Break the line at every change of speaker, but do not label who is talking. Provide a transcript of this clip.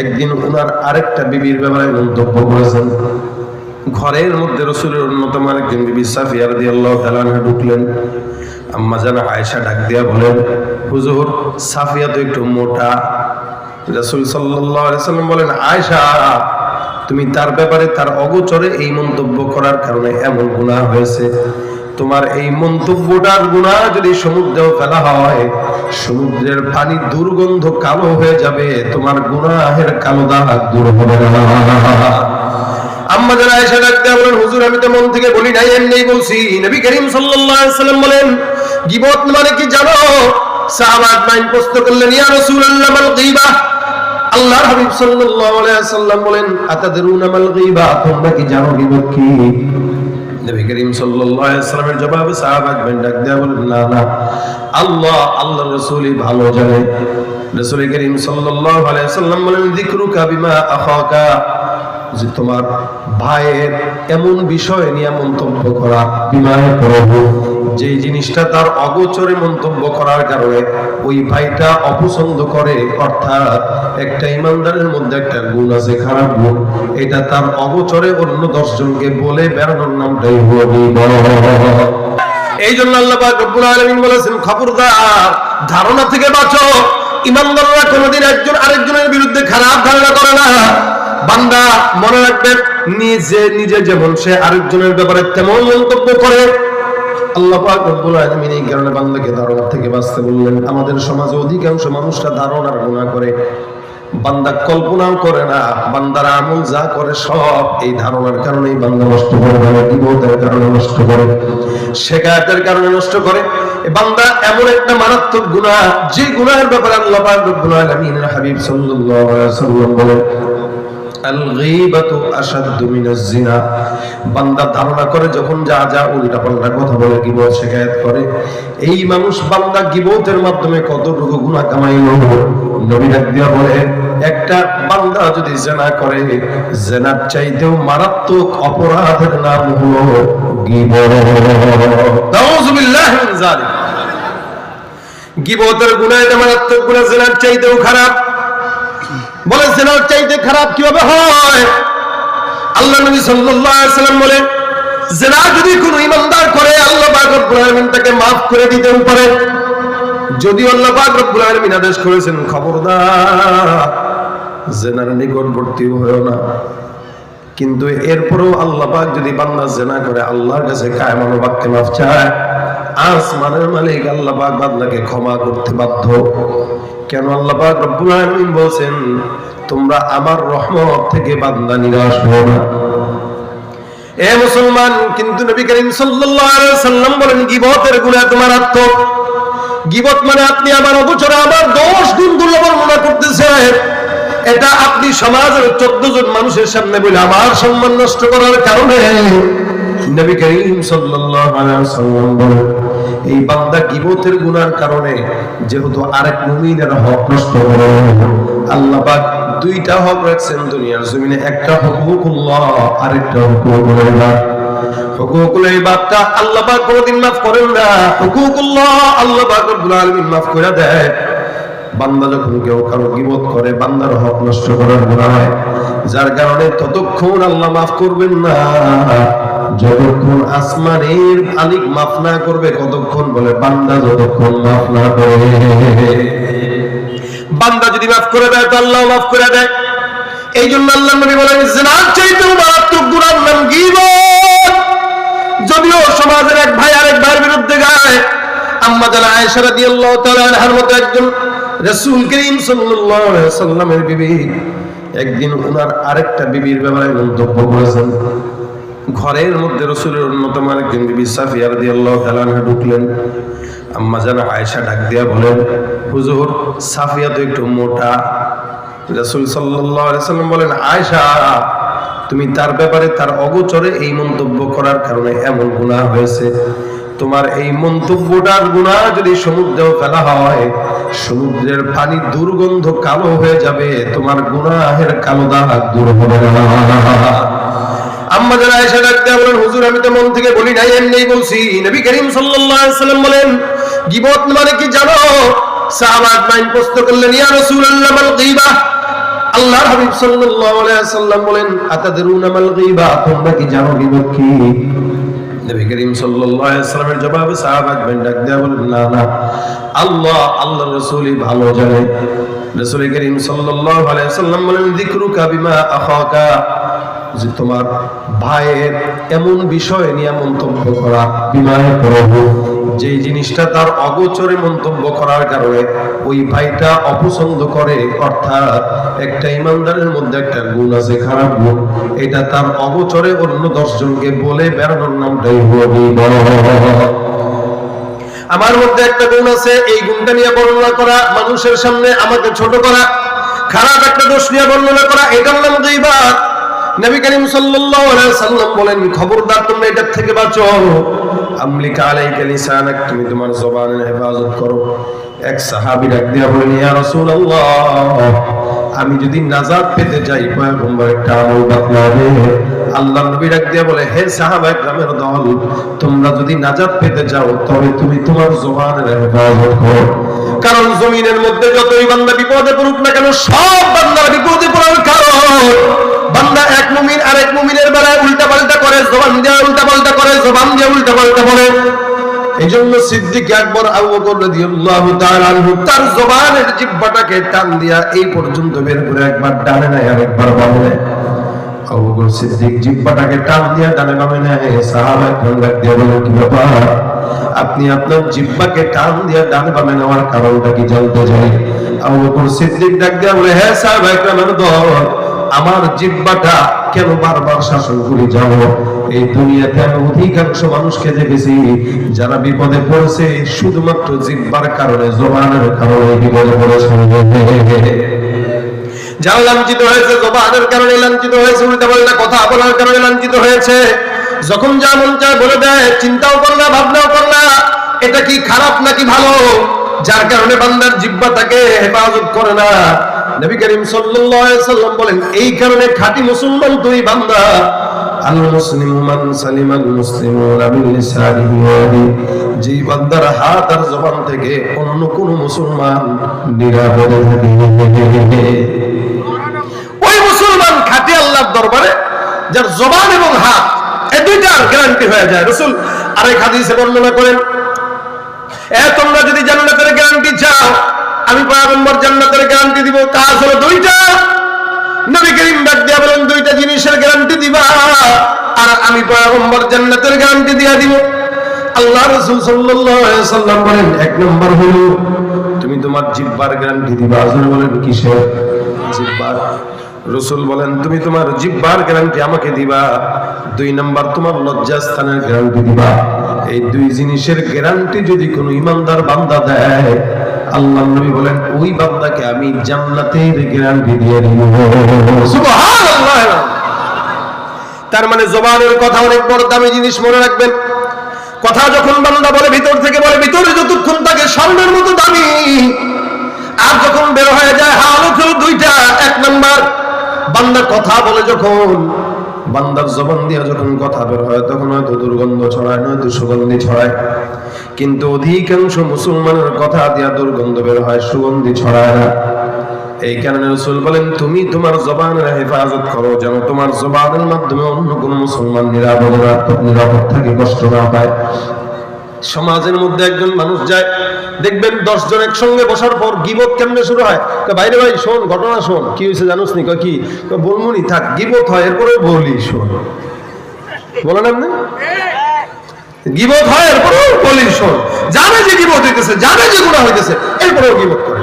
একদিন আরেকটা বিবির ব্যাপারে মন্তব্য করেছেন। ঘরের মধ্যে রসুলের অন্যতম একজন বিবি সাফিয়া তাআলা ঢুকলেন। আম্মা জানা আয়েশা ডাক দিয়া বলেন, হুজুর, সাফিয়া তো একটু মোটা সাল্লাম বলেন, আয়েশা, তুমি তার ব্যাপারে তার অগোচরে এই মন্তব্য করার কারণে এমন গুনাহ হয়েছে। তোমার এই মন্তব্যটার গুনাহ যদি সমুদ্রেও ফেলা হয়, সমুদ্রের পানি দুর্গন্ধ কালো হয়ে যাবে, তোমার গুনাহের কালো দাগ দূর হবে আম্মা যারা এসে ডাকতে বলেন, হুজুর, আমি তো মন থেকে বলি নাই এমনি বলছি। নবী করিম সাল্লাল্লাহু আলাইহি সাল্লাম বলেন, গিবত মানে কি জানো? সাহাবাত মাইন প্রশ্ন করলেন, ইয়া রাসূলুল্লাহ মাল আল্লাহর হাবিব সাল্লাল্লাহু আলাইহি সাল্লাম বলেন, আতাদরুনা মাল গীবা, তোমরা কি জানো গীবত কি নবী করিম সাল্লাল্লাহু আলাইহি সাল্লামের জবাবে সাহাবাত মাইন ডাক দেয়া বলেন, না না, আল্লাহ, আল্লাহর রাসূলই ভালো জানে। রাসূল করিম সাল্লাল্লাহু আলাইহি সাল্লাম বলেন, যিকরুকা বিমা আখাকা, যে তোমার ভাইয়ের এমন বিষয় নিয়ে মন্তব্য করা বিমানে প্রভু। যে জিনিসটা তার অগোচরে মন্তব্য করার কারণে ওই ভাইটা অপছন্দ করে, অর্থাৎ একটা ইমানদারের মধ্যে একটা গুণ আছে, খারাপ গুণ। এটা তার অগোচরে অন্য দশজনকে বলে বেড়ানোর নামটাই এই জন্য আল্লাহ রব্বুল আলামিন বলেছেন, খবরদার, ধারণা থেকে বাঁচো। ইমানদাররা কোনোদিন একজন আরেকজনের বিরুদ্ধে খারাপ ধারণা করে না। বান্দা মনে রাখবেন নিজে নিজে যেমন সে আরেকজনের ব্যাপারে তেমন মন্তব্য করে। আল্লাহ রব্বুল আলামিন এই কারণে বান্দাকে ধারণা থেকে বাঁচতে বললেন, আমাদের সমাজে অধিকাংশ মানুষরা ধারণার গুনাহ করে। বান্দা কল্পনাও করে না, বান্দার আমল যা করে সব এই ধারণার কারণেই বান্দা নষ্ট করে বিপদের কারণে নষ্ট করে, শেখায়তের কারণে নষ্ট করে। বান্দা এমন একটা মারাত্মক গুনাহ, যে গুনাহের ব্যাপারে আল্লাহ পাক রব্বুল আলামিনের হাবিব সাল্লাল্লাহু আলাইহি ওয়াসাল্লাম বলেন বান্দা ধারণা করে যখন যা যা উল্টা পাল্টা কথা বলে গিবত শিকায়ত করে, এই মানুষ বান্দা গিবতের মাধ্যমে কতটুকু গুনাহ কামাইলো? নবী বলে একটা বান্দা যদি জেনা করে, জেনার চাইতেও মারাত্মক অপরাধের নাম হলো চাইতেও খারাপ। বলে চাইতে খারাপ হয়? আল্লাহ যদি ইমানদার করে, আল্লাহ তাকে maaf করে দিতেও পারে। যদি আল্লাহ পাক রব্বুল আলামিন আদেশ করেছেন, খবরদার, জেনার নিকটবর্তী হয়েও না। কিন্তু এরপরেও আল্লাহ পাক যদি বান্দা জেনা করে, আল্লাহর কাছে কায়মানো বাক্যে মাফ চায়, আসমানের মালিক আল্লাহ পাক বান্দাকে ক্ষমা করতে বাধ্য। কেন আল্লাহ পাক রব্বুল আলামিন বলেন তোমরা আমার রহমত থেকে বান্দা নিরাশ হও না। এ মুসলমান, কিন্তু নবী করিম সাল্লাল্লাহু আলাইহি সাল্লাম বলেন, গিবতের গুনাহ তোমার আত্ম গিবত মানে আপনি আমার অগোচরে আমার দোষ গুণগুলো বর্ণনা করতেছেন। এটা আপনি সমাজের চোদ্দ জন মানুষের সামনে বলে আমার সম্মান নষ্ট করার কারণে এই বান্দা গিবতের কারণে যেহেতু আরেক মুমিনের হক নষ্ট করে, আল্লাহ দুইটা হক রাখছেন দুনিয়ার জমিনে, একটা হুকুকুল্লাহ আরেকটা হুকুকুল ইবাদ বান্দা যখন কেউ কারও গিবত করে, বান্দার হক নষ্ট করার যার কারণে ততক্ষণ আল্লাহ মাফ করবেন না। যতক্ষণ আসমানের মালিক মাফ না করবে কতক্ষণ বলে বান্দা যতক্ষণ মাফ না করে। বান্দা যদি মাফ করে দেয়, তো আল্লাহ মাফ করে দেয়। এই জন্য আল্লাহ নবী বলেন জিনার চাইতেও মারাত্মক গুনার নাম গীবত। যদিও সমাজের এক ভাই আরেক ভাইয়ের বিরুদ্ধে গায় আম্মা জানা আয়েশা রাদিয়াল্লাহু তাআলা মতো একজন রাসূল করিম সাল্লাল্লাহু আলাইহি সাল্লামের বিবি। একদিন ওনার আরেকটা বিবির ব্যাপারে মন্তব্য করেছেন। ঘরের মধ্যে রসুলের অন্যতম একজন বিবি সাফিয়া রাদিয়াল্লাহু ঢুকলেন। আম্মা জানা আয়েশা ডাক দিয়া বলেন, হুজুর, সাফিয়া তো একটু মোটা। রাসূল সাল্লাল্লাহু আলাইহি সাল্লাম বলেন, আয়েশা তুমি তার ব্যাপারে তার অগোচরে এই মন্তব্য করার কারণে এমন গুনাহ হয়েছে। তোমার এই মন্তব্যটার গুনাহ যদি সমুদ্রেও ফেলা হয়, সমুদ্রের পানি দুর্গন্ধ কালো হয়ে যাবে, তোমার গুনাহের কালো দাগ দূর হবে না। আম্মা যারা ডাকতে বলেন, হুজুর, আমি তো মন কি জানো? মাইন প্রশ্ন করলেন আল্লাহর হাবিব সাল্লাল্লাহু আলাইহি সাল্লাম বলেন, আতাদরুনা মাল গীবা? তোমরা কি জানো গীবত কি? নবী করিম সাল্লাল্লাহু আলাইহি সাল্লামের জবাবে সাহাবাত মাইন ডাক দেয়া বলেন, না না, আল্লাহ, আল্লাহর রাসূলই ভালো জানে। রাসূল করিম সাল্লাল্লাহু আলাইহি সাল্লাম বলেন, যিকরুকা বিমা আখাকা? যে তোমার ভাইয়ের এমন বিষয় নিয়ে মন্তব্য করা, বিমায় করব যে জিনিসটা তার অগোচরে মন্তব্য করার কারণে ওই ভাইটা অপছন্দ করে, অর্থাৎ একটা ইমানদারের মধ্যে একটা গুণ আছে, খারাপ গুণ। এটা তার অগোচরে অন্য দশজনকে বলে বেড়ানোর নামটাই আমার মধ্যে একটা গুণ আছে, এই গুণটা নিয়ে বর্ণনা করা, মানুষের সামনে আমাকে ছোট করা, খারাপ একটা দোষ নিয়ে বর্ণনা করা, এটার নাম গীবাত নবী করিম সাল্লাল্লাহু আলাইহি সাল্লাম বলেন, খবরদার, তোমরা এটার থেকে বাঁচো। আমলিকা আলাইকা লিসানাক, তুমি তোমার জবানের হেফাজত করো। এক সাহাবী ডাক দিয়া বলেন ইয়া রাসূলুল্লাহ, আমি যদি নাজাত পেতে যাই পয়গম্বর একটা আমল আল্লাহ নবী ডাক দিয়া বলে, হে সাহাবা গ্রামের দল, তোমরা যদি নাজাত পেতে যাও তবে তুমি তোমার জবানের হেফাজত করো। কারণ জমিনের মধ্যে যতই বান্দা বিপদে পড়ুক না কেন, সব বান্দা বিপদে পড়ার কারণ বান্দা এক মুমিন আরেক মুমিনের বেলায় উল্টা পাল্টা করে জবান দিয়ে উল্টা পাল্টা করে জবান দিয়ে উল্টা পাল্টা বলে। এই জন্য সিদ্দিক একবার আবু বকর রাদিয়াল্লাহু তাআলা আনহু তার জবানের জিহ্বাটাকে টান দিয়া এই পর্যন্ত বের করে একবার ডানে নেয় দিয়া সাহাবা একবার দিয়ে আপনি আপনার জিহ্বাকে টান দিয়া ডানে বামে নেওয়ার কারণটা কি জানতে চাই? আবু বকর সিদ্দিক ডাক দিয়া বলে হ্যাঁ আমার জিব্বাটা কেন বারবার শাসন করে যাব এই দুনিয়াতে আমি অধিকাংশ মানুষকে দেখেছি, যারা বিপদে পড়েছে, শুধুমাত্র জিব্বার কারণে, জবানের কারণে বিপদে পড়েছে। যারা লাঞ্ছিত হয়েছে কারণে লাঞ্ছিত হয়েছে, উল্টা পাল্টা কথা বলার কারণে লাঞ্ছিত হয়েছে। যখন যা মন চায় বলে দেয়, চিন্তাও কর না, ভাবনাও কর না, এটা কি খারাপ নাকি ভালো? যার কারণে বান্দার জিব্বা তাকে হেফাজত করে না। নবী করিম সাল্লাম বলেন, এই কারণে খাঁটি মুসলমান তুই বান্দা জবান দরবারে, যার জবান এবং হাত এই দুইটার গ্যারান্টি হয়ে যায়। আরেক হাদিসে বর্ণনা করেন, এ তোমরা যদি জান্নাতের গ্যারান্টি চাও আমি পয়গম্বর জান্নাতের গ্যারান্টি দিব। কাজ হলো দুইটা। নবী করিম ডাক দিয়া বলেন, দুইটা জিনিসের গ্যারান্টি দিবা। আর আমি পয়গম্বর জান্নাতের গ্যারান্টি দিয়া দিব। আল্লাহ রাসূল সাল্লাল্লাহু আলাইহি সাল্লাম বলেন, এক নম্বর হলো, তুমি তোমার জিহ্বার গ্যারান্টি দিবা। আজর বলেন, কিসের? জিহ্বার রসুল বলেন, তুমি তোমার জিব্বার গ্যারান্টি আমাকে দিবা। দুই নাম্বার, তোমার লজ্জাস্থানের গ্যারান্টি দিবা। এই দুই জিনিসের গ্যারান্টি যদি কোনো ইমানদার বান্দা দেয় আল্লাহ নবী বলেন, ওই বান্দাকে আমি জান্নাতের গ্যারান্টি দিয়ে দিব। সুবহানাল্লাহ। তার মানে জবানের কথা অনেক বড় দামি জিনিস মনে রাখবেন। কথা যখন বান্দা বলে ভিতর থেকে বলে, ভিতরে যতক্ষণ থাকে স্বর্ণের মতো দামি। আর যখন বের হয়ে যায় হালত হলো দুইটা, এক নাম্বার, বান্দা কথা বলে যখন, বান্দার জবান দিয়ে যখন কথা বের হয়, তখন হয়তো দুর্গন্ধ ছড়ায়, নয়তো সুগন্ধি ছড়ায়। কিন্তু অধিকাংশ মুসলমানের কথা দিয়া দুর্গন্ধ বের হয়, সুগন্ধি ছড়ায় না। এই কারণে রসুল বলেন, তুমি তোমার জবানের হেফাজত করো, যেন তোমার জবানের মাধ্যমে অন্য কোন মুসলমান নিরাপদ নিরাপদ থাকে, কষ্ট না পায়। সমাজের মধ্যে একজন মানুষ যায়, দেখবেন দশ জন একসঙ্গে বসার পর গিবত কেমনে শুরু হয়? বাইরে ভাই, শোন, ঘটনা শোন। কি হয়েছে জানোস নি? কি? বলমুনি, থাক, গিবত হয় এরপরে বলি, শোন। বলেন আপনি? গিবত হয়, এরপরেও বলি শোন। জানে যে গিবত হইতেছে জানে যে গুণা হইতেছে, এরপরেও গিবত করে।